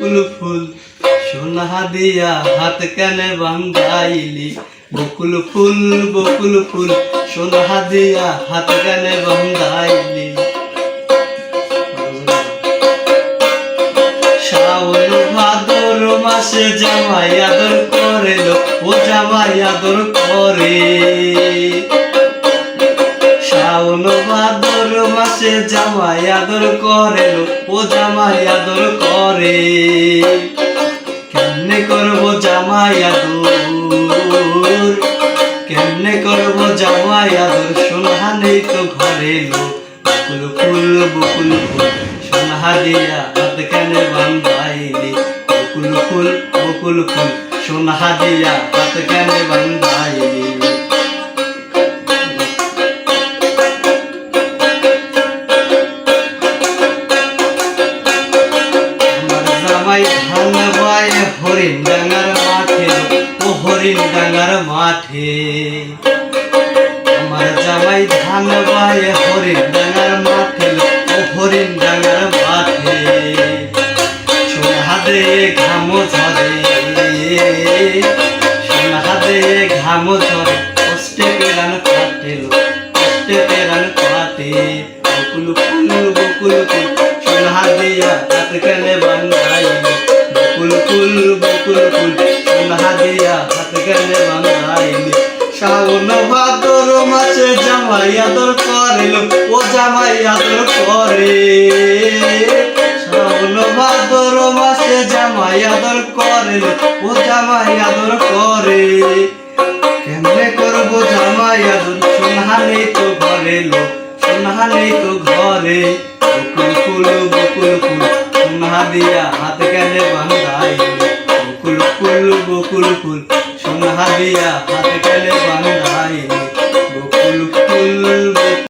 ফুল ফুল, সোনা দিয়া হাত কানে বান্ধাইলি। বকুল ফুল বকুল ফুল, সোনা দিয়া হাত কানে বান্ধাইলি। শ্রাবণ ভাদর মাসে জামাই আদর করে ও জামাই আদর করে। শ্রাবণ ভাদর মাসে জামাই আদর করে ও জামাই আদর করে। কেমনে করব জামাই আদর? কেমনে করব জামাই আদর? সোনা নেই তো ঘরে লো। বকুল ফুল বকুল ফুল, সোনা দিয়া হাত কানে বান্ধাইলি? বকুল ফুল বকুল ফুল, সোনা দিয়া হাত কানে বান্ধাইলি? জামাই হরিণ ডাঙ্গার মাঠে, ও হরিণ ডাঙ্গার মাঠে। আমার জামাই ধান বায় হরিণ ডাঙ্গার মাঠে, ও হরিণ ডাঙ্গার মাঠে। সোনাহাদে ঘাম ঝরে সোনাহাদে ঘাম ঝরে, কষ্টে পেরান কাটেল কষ্টে পেরান কাটে। বকুল ফুল বকুল ফুল সোনা দিয়া হাত কানে বকুল ফুল বকুল ফুল সোনা দিয়া হাত কানে বান্ধাই শ্রাবণ ভাদর মাসে জামাই আদর করিল, ও জামাই আদর করে। শ্রাবণ ভাদর মাসে জামাই আদর করিল, ও জামাই আদর করে। কেমনে করব জামাই আদর? সোনা নেই তো ঘরে লো সোনা নেই তো ঘরে। বকুল, ফুল বকুল, ফুল, সোনা দিয়া হাত কেনে বান্ধাই বকুল ফুল সোনা দিয়া হাতে কেনে বান্ধাই